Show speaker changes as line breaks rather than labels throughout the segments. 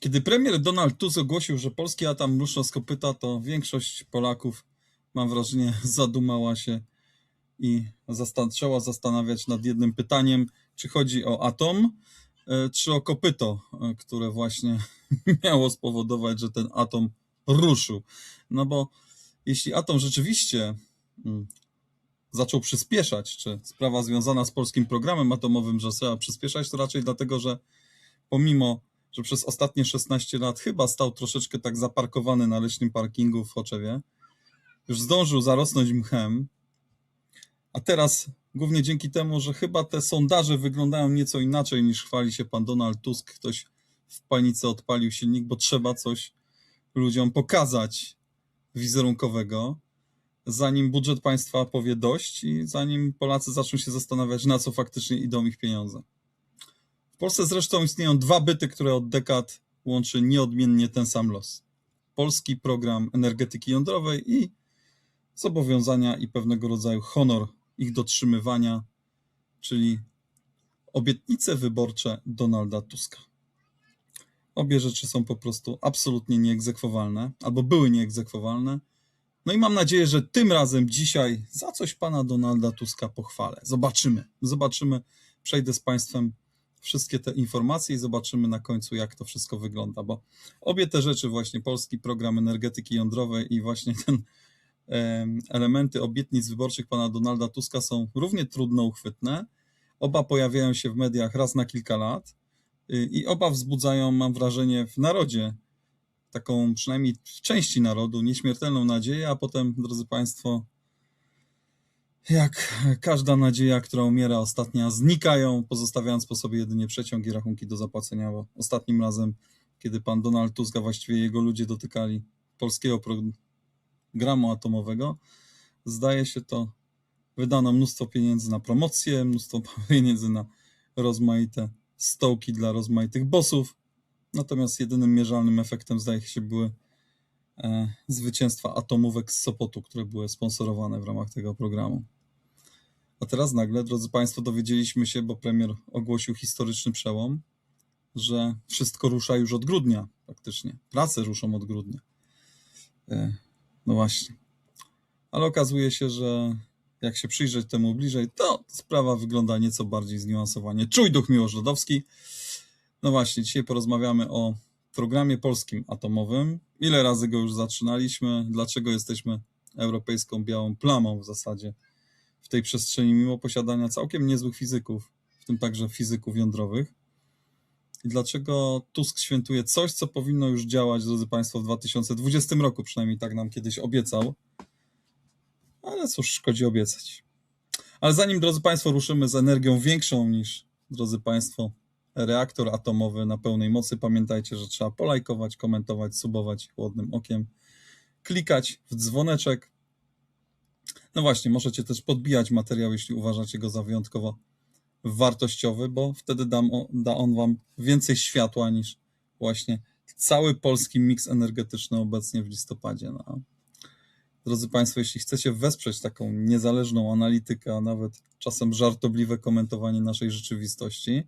Kiedy premier Donald Tusk ogłosił, że polski atom ruszał z kopyta, to większość Polaków, mam wrażenie, zadumała się i zaczęła zastanawiać nad jednym pytaniem, czy chodzi o atom, e, czy o kopyto, e, które właśnie miało spowodować, że ten atom ruszył. No bo jeśli atom rzeczywiście mm, zaczął przyspieszać, czy sprawa związana z polskim programem atomowym, że trzeba przyspieszać, to raczej dlatego, że pomimo, że przez ostatnie 16 lat chyba stał troszeczkę tak zaparkowany na leśnym parkingu w Choczewie, już zdążył zarosnąć mchem, a teraz głównie dzięki temu, że chyba te sondaże wyglądają nieco inaczej niż chwali się pan Donald Tusk, ktoś w panice odpalił silnik, bo trzeba coś ludziom pokazać wizerunkowego, zanim budżet państwa powie dość i zanim Polacy zaczną się zastanawiać, na co faktycznie idą ich pieniądze. Polsce zresztą istnieją dwa byty, które od dekad łączy nieodmiennie ten sam los. Polski program energetyki jądrowej i zobowiązania i pewnego rodzaju honor ich dotrzymywania, czyli obietnice wyborcze Donalda Tuska. Obie rzeczy są po prostu absolutnie nieegzekwowalne, albo były nieegzekwowalne. No i mam nadzieję, że tym razem dzisiaj za coś pana Donalda Tuska pochwalę. Zobaczymy. Zobaczymy. Przejdę z państwem wszystkie te informacje i zobaczymy na końcu, jak to wszystko wygląda, bo obie te rzeczy, właśnie polski program energetyki jądrowej i właśnie ten em, elementy obietnic wyborczych pana Donalda Tuska są równie trudno uchwytne. Oba pojawiają się w mediach raz na kilka lat y, i oba wzbudzają, mam wrażenie, w narodzie taką przynajmniej w części narodu nieśmiertelną nadzieję, a potem, drodzy Państwo, jak każda nadzieja, która umiera ostatnia, znikają, pozostawiając po sobie jedynie przeciąg i rachunki do zapłacenia, bo ostatnim razem, kiedy pan Donald Tusk, a właściwie jego ludzie dotykali polskiego programu atomowego, zdaje się to, wydano mnóstwo pieniędzy na promocję, mnóstwo pieniędzy na rozmaite stołki dla rozmaitych bossów, natomiast jedynym mierzalnym efektem zdaje się były e, zwycięstwa atomówek z Sopotu, które były sponsorowane w ramach tego programu. A teraz nagle, drodzy Państwo, dowiedzieliśmy się, bo premier ogłosił historyczny przełom, że wszystko rusza już od grudnia praktycznie. Prace ruszą od grudnia. E, No właśnie. Ale okazuje się, że jak się przyjrzeć temu bliżej, to sprawa wygląda nieco bardziej zniuansowanie. Czuj duch Miłosz Lodowski. No właśnie, dzisiaj porozmawiamy o programie polskim atomowym. Ile razy go już zaczynaliśmy? Dlaczego jesteśmy europejską białą plamą w zasadzie w tej przestrzeni, mimo posiadania całkiem niezłych fizyków, w tym także fizyków jądrowych? I dlaczego Tusk świętuje coś, co powinno już działać, drodzy Państwo, w 2020 roku, przynajmniej tak nam kiedyś obiecał. Ale cóż, szkodzi obiecać. Ale zanim, drodzy Państwo, ruszymy z energią większą niż, drodzy Państwo, reaktor atomowy na pełnej mocy, pamiętajcie, że trzeba polajkować, komentować, subować chłodnym okiem, klikać w dzwoneczek. No właśnie, możecie też podbijać materiał, jeśli uważacie go za wyjątkowo wartościowy, bo wtedy da on Wam więcej światła niż właśnie cały polski miks energetyczny obecnie w listopadzie. No. Drodzy Państwo, jeśli chcecie wesprzeć taką niezależną analitykę, a nawet czasem żartobliwe komentowanie naszej rzeczywistości,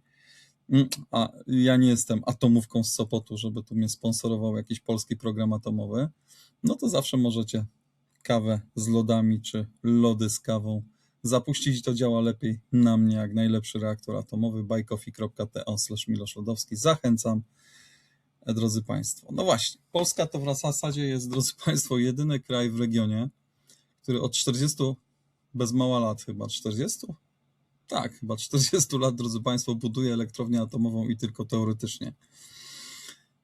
mm, a ja nie jestem atomówką z Sopotu, żeby tu mnie sponsorował jakiś polski program atomowy, no to zawsze możecie kawę z lodami czy lody z kawą zapuścić to działa lepiej na mnie jak najlepszy reaktor atomowy slash Milosz Lodowski. Zachęcam, e, drodzy Państwo. No właśnie, Polska to w zasadzie jest, drodzy Państwo, jedyny kraj w regionie, który od 40 bez mała lat chyba, 40? Tak, chyba 40 lat, drodzy Państwo, buduje elektrownię atomową i tylko teoretycznie.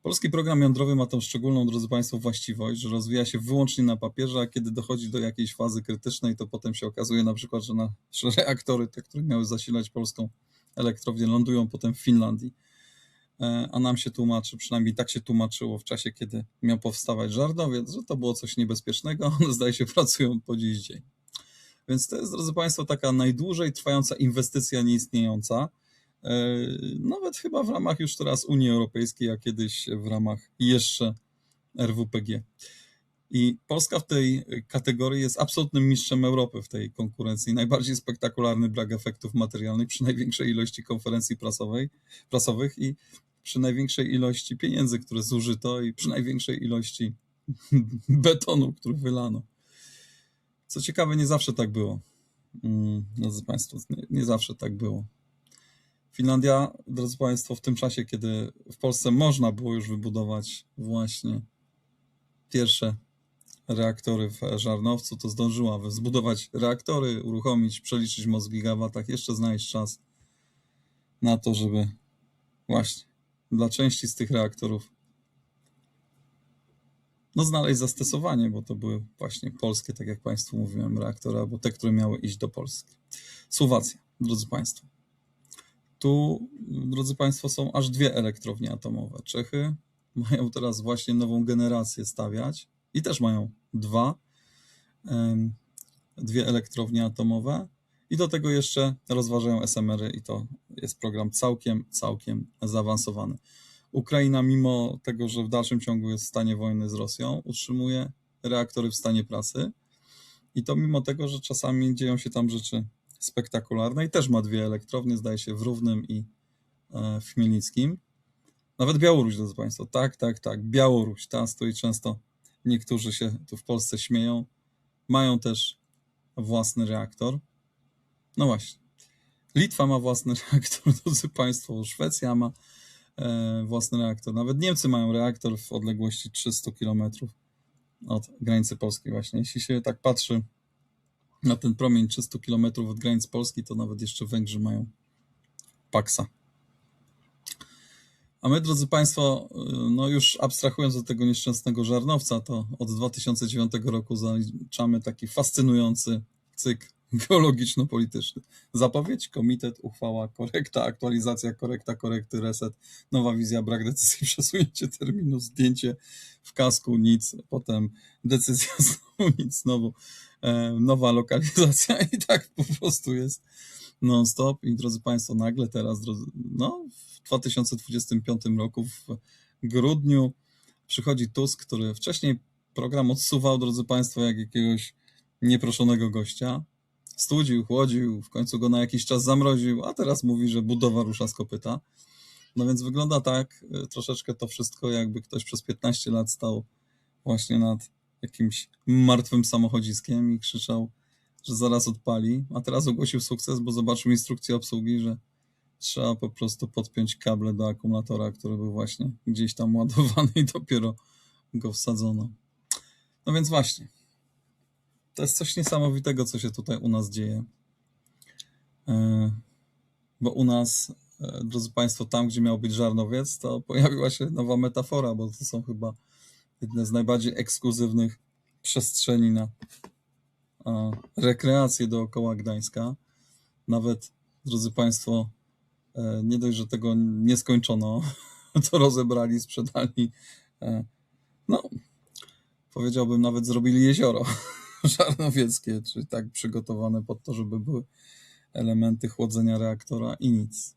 Polski program jądrowy ma tą szczególną, drodzy Państwo, właściwość, że rozwija się wyłącznie na papierze, a kiedy dochodzi do jakiejś fazy krytycznej, to potem się okazuje na przykład, że nasze reaktory, te, które miały zasilać polską elektrownię, lądują potem w Finlandii. E, A nam się tłumaczy, przynajmniej tak się tłumaczyło w czasie, kiedy miał powstawać żarnowiec, że to było coś niebezpiecznego, one zdaje się pracują po dziś dzień. Więc to jest, drodzy Państwo, taka najdłużej trwająca inwestycja nieistniejąca. E, Nawet chyba w ramach już teraz Unii Europejskiej, a kiedyś w ramach jeszcze RWPG. I Polska w tej kategorii jest absolutnym mistrzem Europy w tej konkurencji. Najbardziej spektakularny brak efektów materialnych przy największej ilości konferencji prasowej, prasowych i przy największej ilości pieniędzy, które zużyto i przy największej ilości betonu, który wylano. Co ciekawe, nie zawsze tak było. Mm, Drodzy Państwo, nie, nie zawsze tak było. Finlandia, drodzy Państwo, w tym czasie, kiedy w Polsce można było już wybudować właśnie pierwsze reaktory w Żarnowcu, to zdążyła zbudować reaktory, uruchomić, przeliczyć moc w gigawatach, jeszcze znaleźć czas na to, żeby właśnie dla części z tych reaktorów no znaleźć zastosowanie, bo to były właśnie polskie, tak jak Państwu mówiłem, reaktory, albo te, które miały iść do Polski. Słowacja, drodzy Państwo. Tu, drodzy Państwo, są aż dwie elektrownie atomowe. Czechy mają teraz właśnie nową generację stawiać i też mają dwa, dwie elektrownie atomowe i do tego jeszcze rozważają SMR-y i to jest program całkiem, całkiem zaawansowany. Ukraina, mimo tego, że w dalszym ciągu jest w stanie wojny z Rosją, utrzymuje reaktory w stanie pracy i to mimo tego, że czasami dzieją się tam rzeczy spektakularne i też ma dwie elektrownie, zdaje się, w Równym i e, w Chmielnickim. Nawet Białoruś, drodzy Państwo, tak, tak, tak, Białoruś, ta stoi często, niektórzy się tu w Polsce śmieją, mają też własny reaktor. No właśnie, Litwa ma własny reaktor, drodzy Państwo, Szwecja ma e, własny reaktor, nawet Niemcy mają reaktor w odległości 300 km od granicy polskiej właśnie. Jeśli się tak patrzy na ten promień 300 km od granic Polski, to nawet jeszcze Węgrzy mają Paksa. A my, drodzy Państwo, y, no już abstrahując od tego nieszczęsnego żarnowca, to od 2009 roku zaliczamy taki fascynujący cykl geologiczno-polityczny. Zapowiedź, komitet, uchwała, korekta, aktualizacja, korekta, korekty, reset, nowa wizja, brak decyzji, przesunięcie terminu, zdjęcie w kasku, nic, potem decyzja, znowu nic, znowu nowa lokalizacja i tak po prostu jest non-stop. I drodzy Państwo, nagle teraz, drodzy, no, w 2025 roku, w grudniu, przychodzi Tusk, który wcześniej program odsuwał, drodzy Państwo, jak jakiegoś nieproszonego gościa. Studził, chłodził, w końcu go na jakiś czas zamroził, a teraz mówi, że budowa rusza z kopyta. No więc wygląda tak y, troszeczkę to wszystko, jakby ktoś przez 15 lat stał właśnie nad jakimś martwym samochodziskiem i krzyczał, że zaraz odpali, a teraz ogłosił sukces, bo zobaczył instrukcję obsługi, że trzeba po prostu podpiąć kable do akumulatora, który był właśnie gdzieś tam ładowany i dopiero go wsadzono. No więc właśnie. To jest coś niesamowitego, co się tutaj u nas dzieje. E, Bo u nas, e, drodzy Państwo, tam, gdzie miał być żarnowiec, to pojawiła się nowa metafora, bo to są chyba jedne z najbardziej ekskluzywnych przestrzeni na e, rekreację dookoła Gdańska. Nawet, drodzy Państwo, e, nie dość, że tego nie skończono, to rozebrali, sprzedali. e, No, powiedziałbym, nawet zrobili jezioro żarnowieckie, czyli tak przygotowane pod to, żeby były elementy chłodzenia reaktora i nic.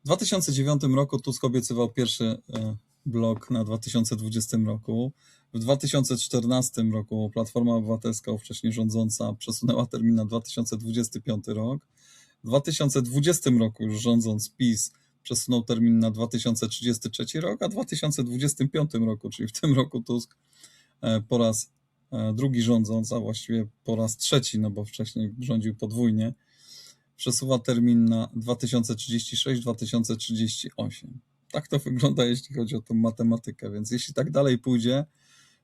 W 2009 roku Tusk obiecywał pierwszy blok na 2020 roku. W 2014 roku Platforma Obywatelska, wcześniej rządząca, przesunęła termin na 2025 rok. W 2020 roku już rządząc PiS przesunął termin na 2033 rok, a w 2025 roku, czyli w tym roku Tusk e, po raz e, drugi rządząc, a właściwie po raz trzeci, no bo wcześniej rządził podwójnie, przesuwa termin na 2036-2038. Tak to wygląda, jeśli chodzi o tą matematykę, więc jeśli tak dalej pójdzie,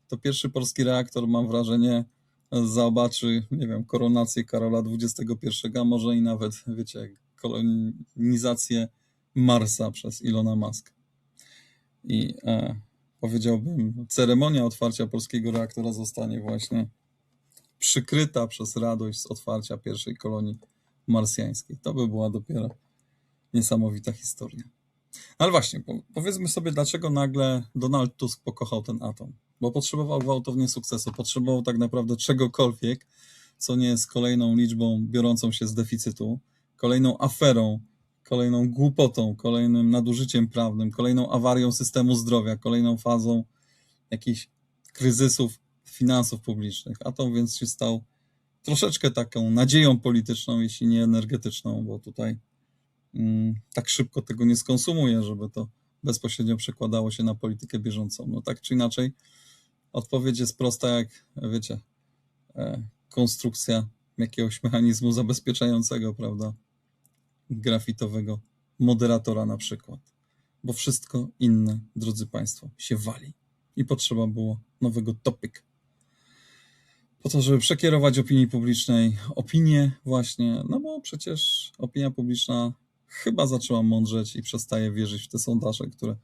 to pierwszy polski reaktor, mam wrażenie, zobaczy, nie wiem, koronację Karola XXI, a może i nawet, wiecie, kolonizację Marsa przez Ilona Musk. I e, powiedziałbym, ceremonia otwarcia polskiego reaktora zostanie właśnie przykryta przez radość z otwarcia pierwszej kolonii marsjańskiej. To by była dopiero niesamowita historia. Ale właśnie, po- powiedzmy sobie, dlaczego nagle Donald Tusk pokochał ten atom. Bo potrzebował gwałtownie sukcesu, potrzebował tak naprawdę czegokolwiek, co nie jest kolejną liczbą biorącą się z deficytu, kolejną aferą, kolejną głupotą, kolejnym nadużyciem prawnym, kolejną awarią systemu zdrowia, kolejną fazą jakichś kryzysów finansów publicznych. Atom więc się stał troszeczkę taką nadzieją polityczną, jeśli nie energetyczną, bo tutaj tak szybko tego nie skonsumuje, żeby to bezpośrednio przekładało się na politykę bieżącą. No tak czy inaczej, odpowiedź jest prosta jak, wiecie, e, konstrukcja jakiegoś mechanizmu zabezpieczającego, prawda, grafitowego moderatora na przykład. Bo wszystko inne, drodzy Państwo, się wali. I potrzeba było nowego topic. Po to, żeby przekierować opinii publicznej opinię właśnie, no bo przecież opinia publiczna chyba zaczęła mądrzeć i przestaje wierzyć w te sondaże, które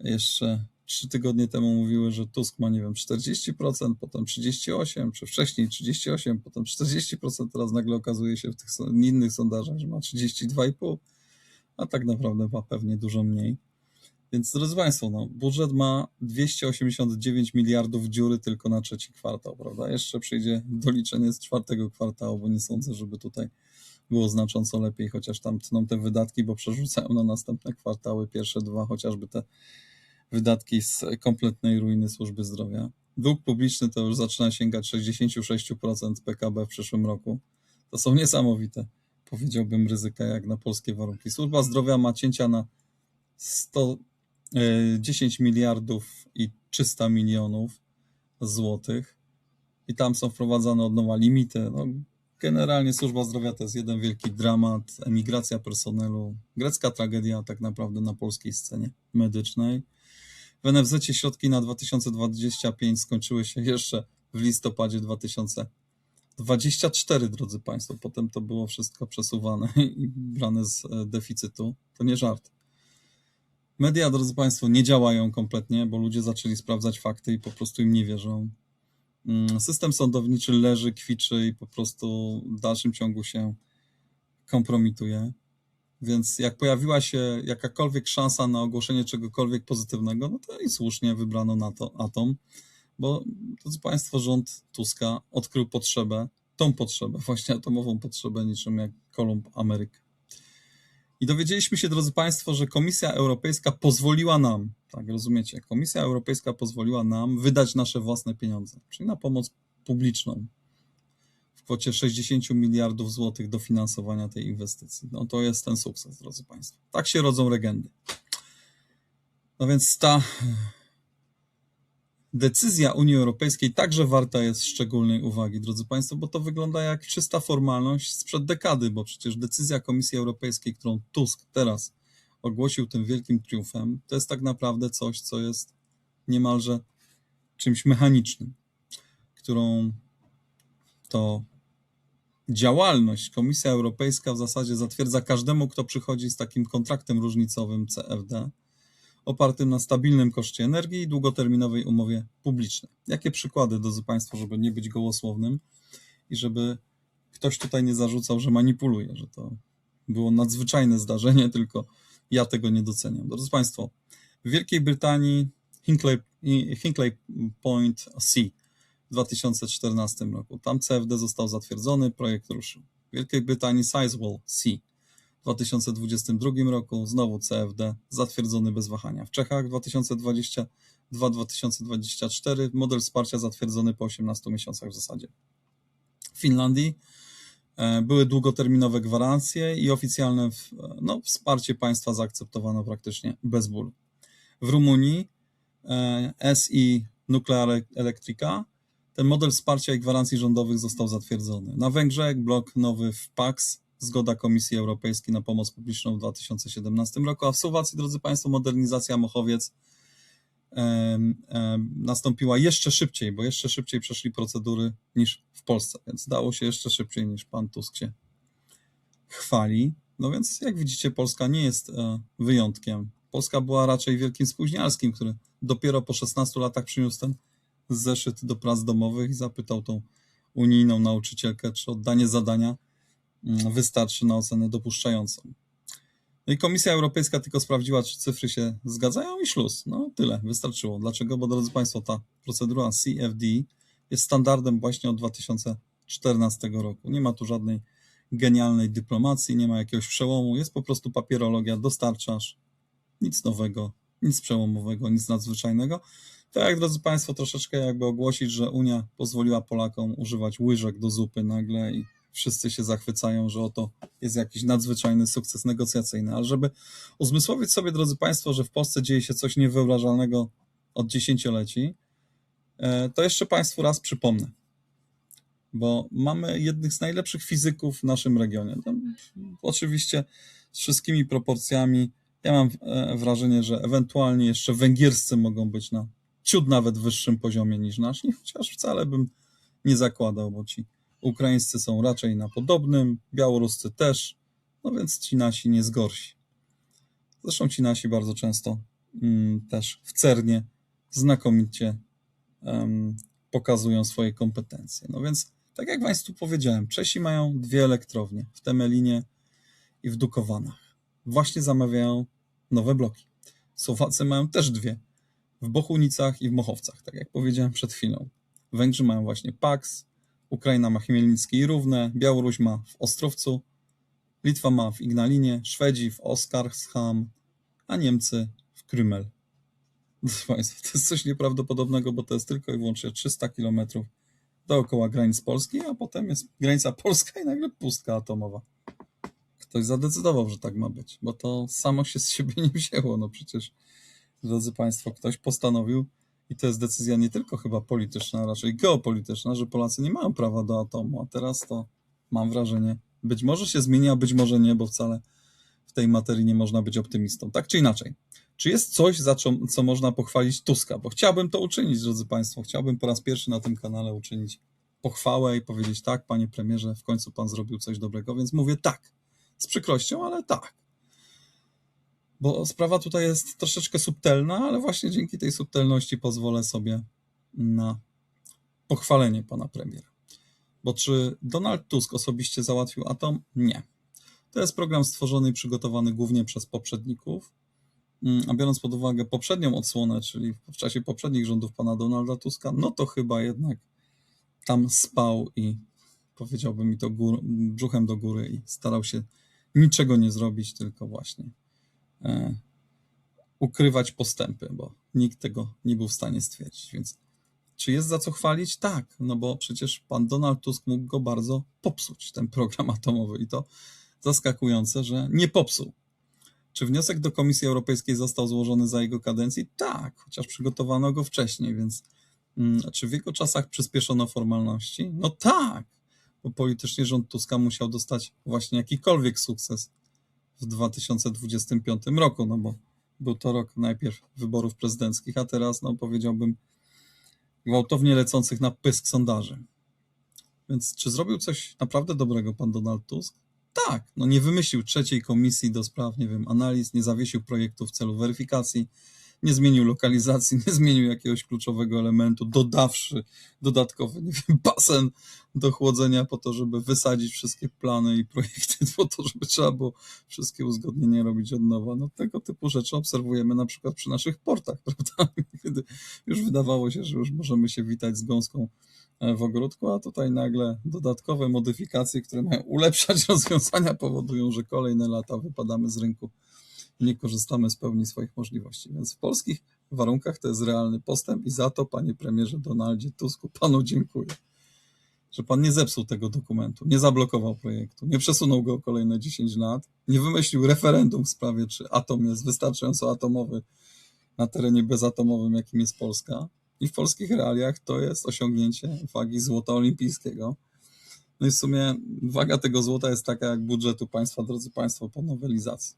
jeszcze trzy tygodnie temu mówiły, że Tusk ma, nie wiem, 40%, potem 38%, czy wcześniej 38%, potem 40%, teraz nagle okazuje się w tych innych sondażach, że ma 32,5%, a tak naprawdę ma pewnie dużo mniej. Więc drodzy Państwo, no, budżet ma 289 miliardów dziury tylko na trzeci kwartał, prawda? Jeszcze przyjdzie doliczenie z czwartego kwartału, bo nie sądzę, żeby tutaj było znacząco lepiej, chociaż tam tną te wydatki, bo przerzucają na następne kwartały, pierwsze dwa, chociażby te wydatki z kompletnej ruiny służby zdrowia. Dług publiczny to już zaczyna sięgać 66% PKB w przyszłym roku. To są niesamowite, powiedziałbym, ryzyka jak na polskie warunki. Służba zdrowia ma cięcia na 110 miliardów i 300 milionów złotych i tam są wprowadzane od nowa limity. No, generalnie służba zdrowia to jest jeden wielki dramat, emigracja personelu, grecka tragedia tak naprawdę na polskiej scenie medycznej. W NFZ środki na 2025 skończyły się jeszcze w listopadzie 2024, drodzy Państwo. Potem to było wszystko przesuwane i brane z e, deficytu. To nie żart. Media, drodzy Państwo, nie działają kompletnie, bo ludzie zaczęli sprawdzać fakty i po prostu im nie wierzą. Mm, System sądowniczy leży, kwiczy i po prostu w dalszym ciągu się kompromituje. Więc jak pojawiła się jakakolwiek szansa na ogłoszenie czegokolwiek pozytywnego, no to i słusznie wybrano na to atom, bo drodzy Państwo, rząd Tuska odkrył potrzebę, tą potrzebę, właśnie atomową potrzebę, niczym jak Kolumb Ameryk. I dowiedzieliśmy się, drodzy Państwo, że Komisja Europejska pozwoliła nam, tak rozumiecie, Komisja Europejska pozwoliła nam wydać nasze własne pieniądze, czyli na pomoc publiczną w kwocie 60 miliardów złotych dofinansowania tej inwestycji. No to jest ten sukces, drodzy Państwo. Tak się rodzą legendy. No więc ta decyzja Unii Europejskiej także warta jest szczególnej uwagi, drodzy Państwo, bo to wygląda jak czysta formalność sprzed dekady, bo przecież decyzja Komisji Europejskiej, którą Tusk teraz ogłosił tym wielkim triumfem, to jest tak naprawdę coś, co jest niemalże czymś mechanicznym, którą to działalność Komisja Europejska w zasadzie zatwierdza każdemu, kto przychodzi z takim kontraktem różnicowym CFD, opartym na stabilnym koszcie energii i długoterminowej umowie publicznej. Jakie przykłady, drodzy Państwo, żeby nie być gołosłownym i żeby ktoś tutaj nie zarzucał, że manipuluje, że to było nadzwyczajne zdarzenie, tylko ja tego nie doceniam. Drodzy Państwo, w Wielkiej Brytanii Hinkley, Hinkley Point C w 2014 roku. Tam CFD został zatwierdzony, projekt ruszył. W Wielkiej Brytanii Sizewell C w 2022 roku znowu CFD zatwierdzony bez wahania. W Czechach 2022-2024 model wsparcia zatwierdzony po 18 miesiącach w zasadzie. W Finlandii e, były długoterminowe gwarancje i oficjalne w- no, wsparcie państwa zaakceptowano praktycznie bez bólu. W Rumunii e, SI Nuclear Electrica ten model wsparcia i gwarancji rządowych został zatwierdzony. Na Węgrzech blok nowy w PAX, zgoda Komisji Europejskiej na pomoc publiczną w 2017 roku, a w Słowacji, drodzy Państwo, modernizacja Mochowiec nastąpiła jeszcze szybciej, bo jeszcze szybciej przeszli procedury niż w Polsce, więc dało się jeszcze szybciej niż pan Tusk się chwali. No więc jak widzicie, Polska nie jest e, wyjątkiem. Polska była raczej wielkim spóźnialskim, który dopiero po 16 latach przyniósł ten zeszyt do prac domowych i zapytał tą unijną nauczycielkę, czy oddanie zadania wystarczy na ocenę dopuszczającą. No i Komisja Europejska tylko sprawdziła, czy cyfry się zgadzają i szluz. No tyle, wystarczyło. Dlaczego? Bo drodzy Państwo, ta procedura CFD jest standardem właśnie od 2014 roku. Nie ma tu żadnej genialnej dyplomacji, nie ma jakiegoś przełomu, jest po prostu papierologia, dostarczasz, nic nowego, nic przełomowego, nic nadzwyczajnego. Tak jak, drodzy Państwo, troszeczkę jakby ogłosić, że Unia pozwoliła Polakom używać łyżek do zupy nagle i wszyscy się zachwycają, że oto jest jakiś nadzwyczajny sukces negocjacyjny. Ale żeby uzmysłowić sobie, drodzy Państwo, że w Polsce dzieje się coś niewyobrażalnego od dziesięcioleci, e, to jeszcze Państwu raz przypomnę. Bo mamy jednych z najlepszych fizyków w naszym regionie. No, oczywiście z wszystkimi proporcjami. Ja mam e, wrażenie, że ewentualnie jeszcze węgierscy mogą być na ciut nawet wyższym poziomie niż nasz, chociaż wcale bym nie zakładał, bo ci ukraińscy są raczej na podobnym, białoruscy też, no więc ci nasi nie zgorsi. Zresztą ci nasi bardzo często mm, też w Cernie znakomicie pokazują swoje kompetencje. No więc, tak jak Państwu powiedziałem, Czesi mają dwie elektrownie w Temelinie i w Dukowanach. Właśnie zamawiają nowe bloki. Słowacy mają też dwie w Bochunicach i w Mochowcach, tak jak powiedziałem przed chwilą. Węgrzy mają właśnie Pax, Ukraina ma Chmielnickie i Równe, Białoruś ma w Ostrowcu, Litwa ma w Ignalinie, Szwedzi w Oskarsham, a Niemcy w Krymel. Proszę Państwa, to jest coś nieprawdopodobnego, bo to jest tylko i wyłącznie 300 km dookoła granic Polski, a potem jest granica polska i nagle pustka atomowa. Ktoś zadecydował, że tak ma być, bo to samo się z siebie nie wzięło. No przecież, drodzy Państwo, ktoś postanowił, i to jest decyzja nie tylko chyba polityczna, raczej geopolityczna, że Polacy nie mają prawa do atomu, a teraz to mam wrażenie, być może się zmieni, a być może nie, bo wcale w tej materii nie można być optymistą. Tak czy inaczej. Czy jest coś, za co, co można pochwalić Tuska? Bo chciałbym to uczynić, drodzy Państwo. Chciałbym po raz pierwszy na tym kanale uczynić pochwałę i powiedzieć tak, panie premierze, w końcu pan zrobił coś dobrego, więc mówię tak. Z przykrością, ale tak. Bo sprawa tutaj jest troszeczkę subtelna, ale właśnie dzięki tej subtelności pozwolę sobie na pochwalenie pana premiera. Bo czy Donald Tusk osobiście załatwił atom? Nie. To jest program stworzony i przygotowany głównie przez poprzedników. Mm, A biorąc pod uwagę poprzednią odsłonę, czyli w czasie poprzednich rządów pana Donalda Tuska, no to chyba jednak tam spał i powiedziałbym mi to gór, brzuchem do góry i starał się niczego nie zrobić, tylko właśnie ukrywać postępy, bo nikt tego nie był w stanie stwierdzić. Więc czy jest za co chwalić? Tak, no bo przecież pan Donald Tusk mógł go bardzo popsuć, ten program atomowy i to zaskakujące, że nie popsuł. Czy wniosek do Komisji Europejskiej został złożony za jego kadencji? Tak, chociaż przygotowano go wcześniej, więc mm, czy w jego czasach przyspieszono formalności? No tak, bo politycznie rząd Tuska musiał dostać właśnie jakikolwiek sukces w 2025 roku, no bo był to rok najpierw wyborów prezydenckich, a teraz, no powiedziałbym, gwałtownie lecących na pysk sondaży. Więc czy zrobił coś naprawdę dobrego pan Donald Tusk? Tak, no nie wymyślił trzeciej komisji do spraw, nie wiem, analiz, nie zawiesił projektu w celu weryfikacji, nie zmienił lokalizacji, nie zmienił jakiegoś kluczowego elementu, dodawszy dodatkowy, nie wiem, basen do chłodzenia po to, żeby wysadzić wszystkie plany i projekty, po to, żeby trzeba było wszystkie uzgodnienia robić od nowa. No tego typu rzeczy obserwujemy na przykład przy naszych portach, prawda? Kiedy już wydawało się, że już możemy się witać z gąską e, w ogródku, a tutaj nagle dodatkowe modyfikacje, które mają ulepszać rozwiązania, powodują, że kolejne lata wypadamy z rynku nie korzystamy z pełni swoich możliwości. Więc w polskich warunkach to jest realny postęp i za to, panie premierze Donaldzie Tusku, panu dziękuję. Że pan nie zepsuł tego dokumentu, nie zablokował projektu, nie przesunął go o kolejne 10 lat, nie wymyślił referendum w sprawie, czy atom jest wystarczająco atomowy na terenie bezatomowym, jakim jest Polska. I w polskich realiach to jest osiągnięcie wagi złota olimpijskiego. No i w sumie waga tego złota jest taka jak budżetu państwa, drodzy państwo, po nowelizacji.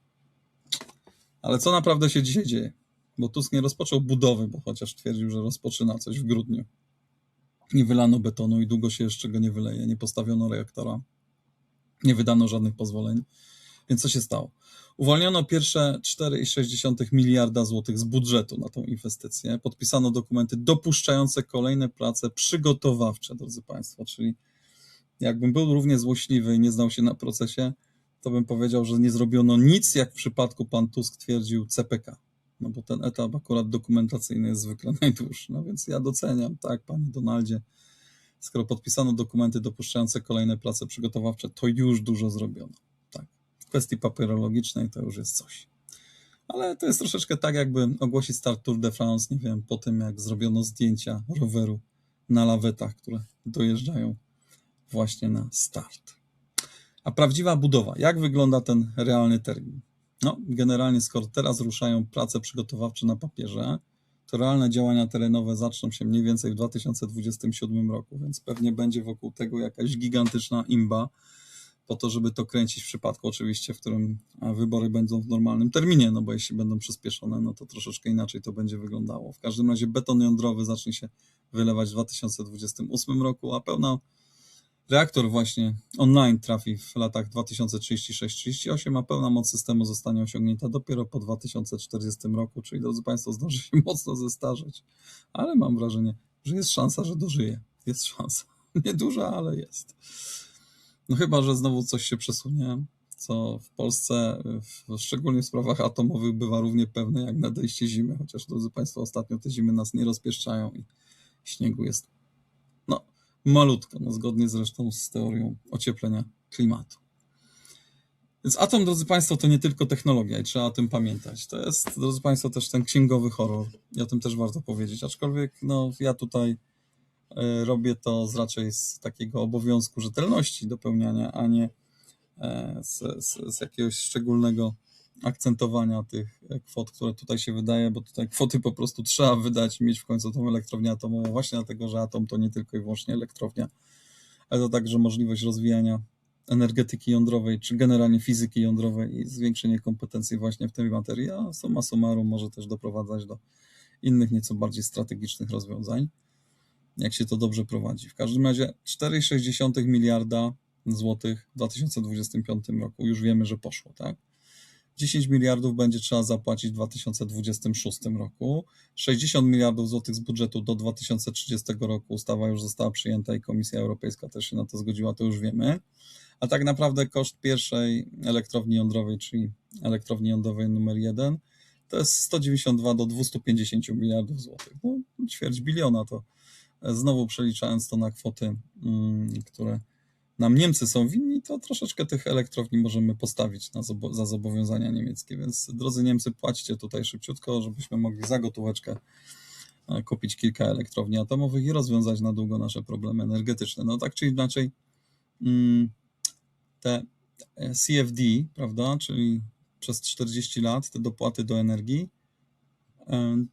Ale co naprawdę się dzisiaj dzieje? Bo Tusk nie rozpoczął budowy, bo chociaż twierdził, że rozpoczyna coś w grudniu. Nie wylano betonu i długo się jeszcze go nie wyleje. Nie postawiono reaktora. Nie wydano żadnych pozwoleń. Więc co się stało? Uwolniono pierwsze 4,6 miliarda złotych z budżetu na tą inwestycję. Podpisano dokumenty dopuszczające kolejne prace przygotowawcze, drodzy Państwo. Czyli jakbym był równie złośliwy i nie znał się na procesie, to bym powiedział, że nie zrobiono nic, jak w przypadku pan Tusk twierdził CPK. No bo ten etap akurat dokumentacyjny jest zwykle najdłuższy. No więc ja doceniam, tak, panie Donaldzie, skoro podpisano dokumenty dopuszczające kolejne prace przygotowawcze, to już dużo zrobiono. Tak. W kwestii papierologicznej to już jest coś. Ale to jest troszeczkę tak, jakby ogłosić start Tour de France, nie wiem, po tym jak zrobiono zdjęcia roweru na lawetach, które dojeżdżają właśnie na start. A prawdziwa budowa, jak wygląda ten realny termin? No, generalnie skoro teraz ruszają prace przygotowawcze na papierze, to realne działania terenowe zaczną się mniej więcej w 2027 roku, więc pewnie będzie wokół tego jakaś gigantyczna imba, po to, żeby to kręcić w przypadku oczywiście, w którym wybory będą w normalnym terminie, no bo jeśli będą przyspieszone, no to troszeczkę inaczej to będzie wyglądało. W każdym razie beton jądrowy zacznie się wylewać w 2028 roku, a pełna reaktor właśnie online trafi w latach 2036-38, a pełna moc systemu zostanie osiągnięta dopiero po 2040 roku, czyli drodzy Państwo, zdąży się mocno zestarzeć, ale mam wrażenie, że jest szansa, że dożyje. Jest szansa. Nieduża, ale jest. No chyba, że znowu coś się przesunie, co w Polsce, w, szczególnie w sprawach atomowych, bywa równie pewne jak nadejście zimy, chociaż drodzy Państwo, ostatnio te zimy nas nie rozpieszczają i śniegu jest malutko, no, zgodnie zresztą z teorią ocieplenia klimatu. Więc atom, drodzy Państwo, to nie tylko technologia i trzeba o tym pamiętać. To jest, drodzy Państwo, też ten księgowy horror i o tym też warto powiedzieć. Aczkolwiek no, ja tutaj e, robię to z raczej z takiego obowiązku rzetelności dopełniania, a nie e, z, z, z jakiegoś szczególnego akcentowania tych e, kwot, które tutaj się wydaje, bo tutaj kwoty po prostu trzeba wydać i mieć w końcu tą elektrownię atomową, właśnie dlatego, że atom to nie tylko i wyłącznie elektrownia, ale to także możliwość rozwijania energetyki jądrowej, czy generalnie fizyki jądrowej i zwiększenie kompetencji właśnie w tej materii, a summa summarum może też doprowadzać do innych, nieco bardziej strategicznych rozwiązań, jak się to dobrze prowadzi. W każdym razie 4,6 miliarda złotych w 2025 roku już wiemy, że poszło, tak? 10 miliardów będzie trzeba zapłacić w 2026 roku. 60 miliardów złotych z budżetu do 2030 roku. Ustawa już została przyjęta i Komisja Europejska też się na to zgodziła, to już wiemy. A tak naprawdę koszt pierwszej elektrowni jądrowej, czyli elektrowni jądrowej numer 1, to jest 192 do 250 miliardów złotych. No, ćwierć biliona to znowu przeliczając to na kwoty, mm, które nam Niemcy są winni, to troszeczkę tych elektrowni możemy postawić na zobo- za zobowiązania niemieckie. Więc drodzy Niemcy, płaćcie tutaj szybciutko, żebyśmy mogli za gotóweczkę e, kupić kilka elektrowni atomowych i rozwiązać na długo nasze problemy energetyczne. No tak czy inaczej, mm, te CFD, prawda, czyli przez 40 lat te dopłaty do energii,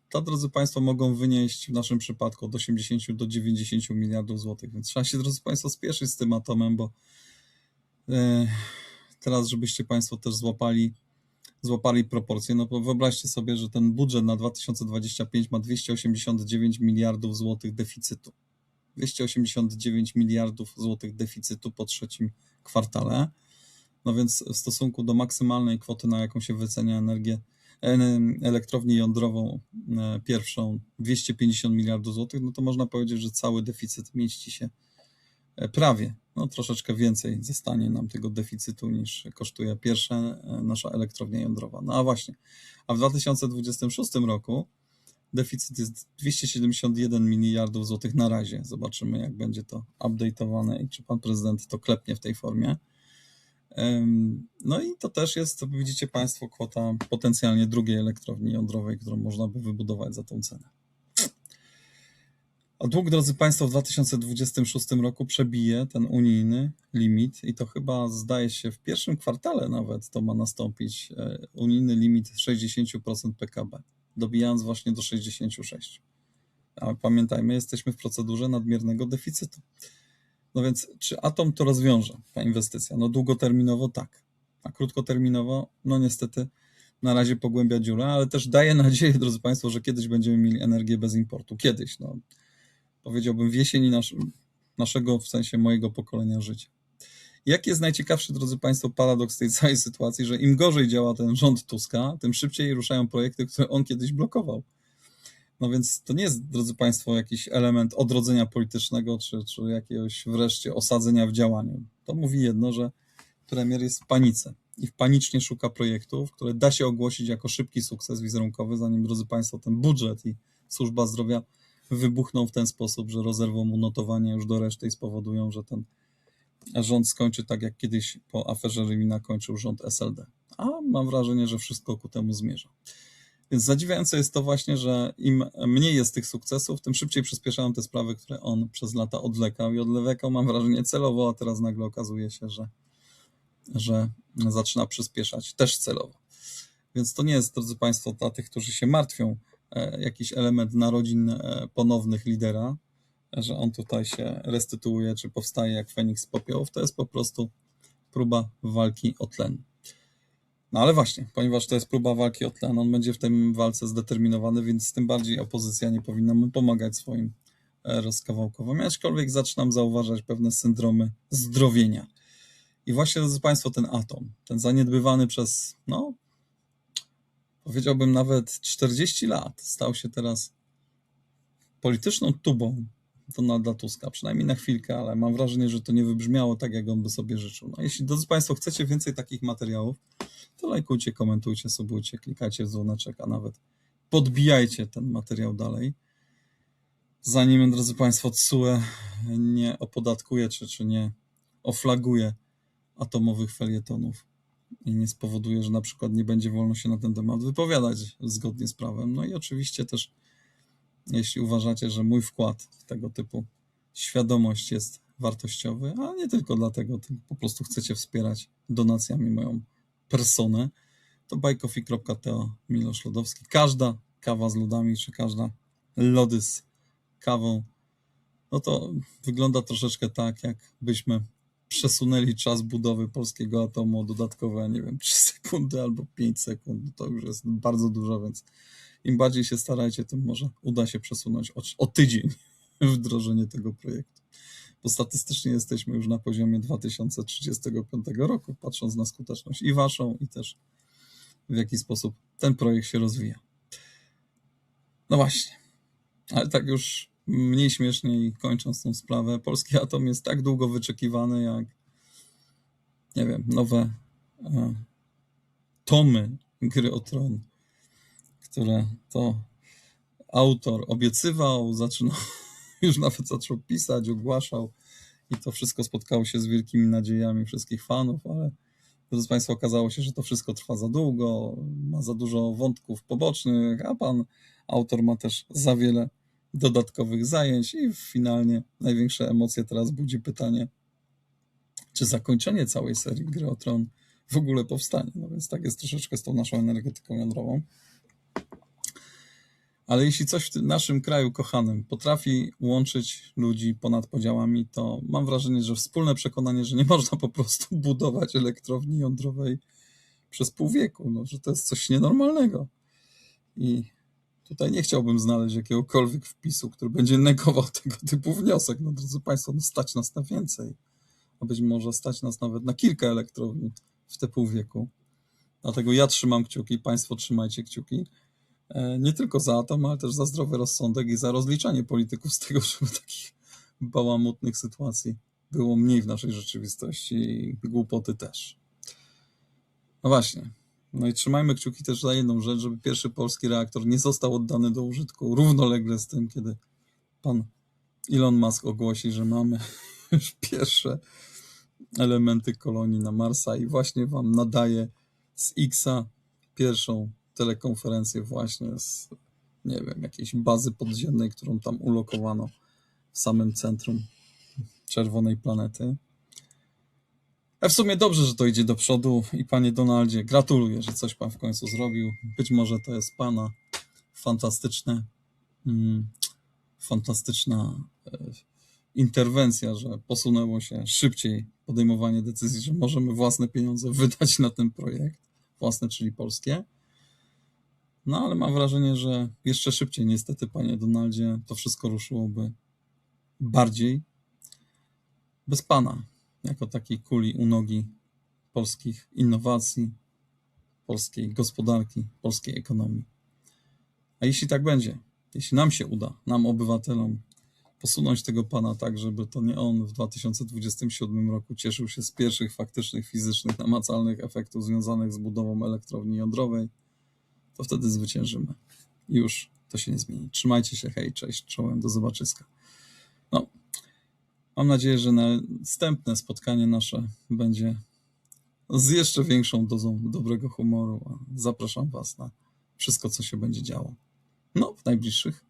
to, drodzy Państwo, mogą wynieść w naszym przypadku od 80 do 90 miliardów złotych, więc trzeba się, drodzy Państwo, spieszyć z tym atomem, bo e, teraz, żebyście Państwo też złapali, złapali proporcje, no wyobraźcie sobie, że ten budżet na 2025 ma 289 miliardów złotych deficytu. 289 miliardów złotych deficytu po trzecim kwartale. No więc w stosunku do maksymalnej kwoty, na jaką się wycenia energię, elektrownię jądrową e, pierwszą 250 miliardów złotych, no to można powiedzieć, że cały deficyt mieści się e, prawie, no troszeczkę więcej zostanie nam tego deficytu niż kosztuje pierwsza e, nasza elektrownia jądrowa. No a właśnie, a w 2026 roku deficyt jest 271 miliardów złotych na razie. Zobaczymy, jak będzie to update'owane i czy pan prezydent to klepnie w tej formie. No i to też jest, widzicie Państwo, kwota potencjalnie drugiej elektrowni jądrowej, którą można by wybudować za tą cenę. A dług, drodzy Państwo, w 2026 roku przebije ten unijny limit i to chyba zdaje się w pierwszym kwartale nawet to ma nastąpić e, unijny limit 60% PKB, dobijając właśnie do 66. A pamiętajmy, jesteśmy w procedurze nadmiernego deficytu. No więc, czy atom to rozwiąże, ta inwestycja? No długoterminowo tak, a krótkoterminowo, no niestety na razie pogłębia dziurę, ale też daje nadzieję, drodzy Państwo, że kiedyś będziemy mieli energię bez importu. Kiedyś, no powiedziałbym w jesieni nasz, naszego, w sensie mojego pokolenia życia. Jaki jest najciekawszy, drodzy Państwo, paradoks tej całej sytuacji, że im gorzej działa ten rząd Tuska, tym szybciej ruszają projekty, które on kiedyś blokował. No więc to nie jest, drodzy Państwo, jakiś element odrodzenia politycznego, czy, czy jakiegoś wreszcie osadzenia w działaniu. To mówi jedno, że premier jest w panice i panicznie szuka projektów, które da się ogłosić jako szybki sukces wizerunkowy, zanim, drodzy Państwo, ten budżet i służba zdrowia wybuchną w ten sposób, że rozerwą mu notowania już do reszty i spowodują, że ten rząd skończy tak, jak kiedyś po aferze Rymina kończył rząd SLD. A mam wrażenie, że wszystko ku temu zmierza. Więc zadziwiające jest to właśnie, że im mniej jest tych sukcesów, tym szybciej przyspieszają te sprawy, które on przez lata odlekał i odlewekał, mam wrażenie, celowo, a teraz nagle okazuje się, że że zaczyna przyspieszać też celowo. Więc to nie jest, drodzy Państwo, dla tych, którzy się martwią, e, jakiś element narodzin e, ponownych lidera, że on tutaj się restytuuje, czy powstaje jak Feniks z popiołów. To jest po prostu próba walki o tlen. No ale właśnie, ponieważ to jest próba walki o tlen, on będzie w tym walce zdeterminowany, więc tym bardziej opozycja nie powinna mu pomagać swoim e, rozkawałkowym. Aczkolwiek zaczynam zauważać pewne syndromy zdrowienia. I właśnie, drodzy Państwo, ten atom, ten zaniedbywany przez, no, powiedziałbym nawet 40 lat, stał się teraz polityczną tubą Donalda Tuska, przynajmniej na chwilkę, ale mam wrażenie, że to nie wybrzmiało tak, jak on by sobie życzył. No, jeśli, drodzy Państwo, chcecie więcej takich materiałów, to lajkujcie, komentujcie, subujcie, klikajcie w dzwoneczek, a nawet podbijajcie ten materiał dalej. Zanim, drodzy Państwo, TSUE nie opodatkuje, czy, czy nie oflaguje atomowych felietonów i nie spowoduje, że na przykład nie będzie wolno się na ten temat wypowiadać zgodnie z prawem. No i oczywiście też, jeśli uważacie, że mój wkład w tego typu świadomość jest wartościowy, a nie tylko dlatego, tylko po prostu chcecie wspierać donacjami moją personę, to bajkofi.to Milosz Lodowski. Każda kawa z lodami, czy każda lody z kawą, no to wygląda troszeczkę tak, jakbyśmy przesunęli czas budowy polskiego atomu o dodatkowe, nie wiem, 3 sekundy albo 5 sekund. To już jest bardzo dużo, więc im bardziej się starajcie, tym może uda się przesunąć o, o tydzień wdrożenie tego projektu. Bo statystycznie jesteśmy już na poziomie 2035 roku, patrząc na skuteczność i waszą, i też w jaki sposób ten projekt się rozwija. No właśnie, ale tak już mniej śmiesznie i kończąc tą sprawę, polski atom jest tak długo wyczekiwany, jak nie wiem, nowe e, tomy gry o tron, które to autor obiecywał, zaczynał, już nawet zaczął pisać, ogłaszał i to wszystko spotkało się z wielkimi nadziejami wszystkich fanów, ale drodzy Państwo, okazało się, że to wszystko trwa za długo, ma za dużo wątków pobocznych, a pan autor ma też za wiele dodatkowych zajęć i finalnie największe emocje teraz budzi pytanie, czy zakończenie całej serii Gry o Tron w ogóle powstanie. No więc tak jest troszeczkę z tą naszą energetyką jądrową. Ale jeśli coś w naszym kraju kochanym potrafi łączyć ludzi ponad podziałami, to mam wrażenie, że wspólne przekonanie, że nie można po prostu budować elektrowni jądrowej przez pół wieku, no, że to jest coś nienormalnego. I tutaj nie chciałbym znaleźć jakiegokolwiek wpisu, który będzie negował tego typu wniosek. No drodzy Państwo, no stać nas na więcej, a być może stać nas nawet na kilka elektrowni w te pół wieku. Dlatego ja trzymam kciuki, Państwo trzymajcie kciuki. E, Nie tylko za atom, ale też za zdrowy rozsądek i za rozliczanie polityków z tego, żeby takich bałamutnych sytuacji było mniej w naszej rzeczywistości i głupoty też. No właśnie. No i trzymajmy kciuki też za jedną rzecz, żeby pierwszy polski reaktor nie został oddany do użytku równolegle z tym, kiedy pan Elon Musk ogłosi, że mamy już pierwsze elementy kolonii na Marsa i właśnie wam nadaje z Xa pierwszą telekonferencję właśnie z, nie wiem, jakiejś bazy podziemnej, którą tam ulokowano w samym centrum czerwonej planety. A w sumie dobrze, że to idzie do przodu i panie Donaldzie, gratuluję, że coś pan w końcu zrobił. Być może to jest pana fantastyczne, mm, fantastyczna e, interwencja, że posunęło się szybciej podejmowanie decyzji, że możemy własne pieniądze wydać na ten projekt, własne, czyli polskie. No ale mam wrażenie, że jeszcze szybciej, niestety, panie Donaldzie, to wszystko ruszyłoby bardziej bez pana, jako takiej kuli u nogi polskich innowacji, polskiej gospodarki, polskiej ekonomii. A jeśli tak będzie, jeśli nam się uda, nam obywatelom, posunąć tego pana tak, żeby to nie on w 2027 roku cieszył się z pierwszych faktycznych, fizycznych, namacalnych efektów związanych z budową elektrowni jądrowej, to wtedy zwyciężymy. Już to się nie zmieni. Trzymajcie się, hej, cześć, czołem, do zobaczyska. No, mam nadzieję, że następne spotkanie nasze będzie z jeszcze większą dozą dobrego humoru. Zapraszam Was na wszystko, co się będzie działo. No, w najbliższych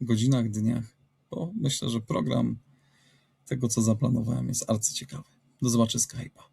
godzinach, dniach, bo myślę, że program tego, co zaplanowałem, jest arcyciekawy. Do zobaczyska, hejpa.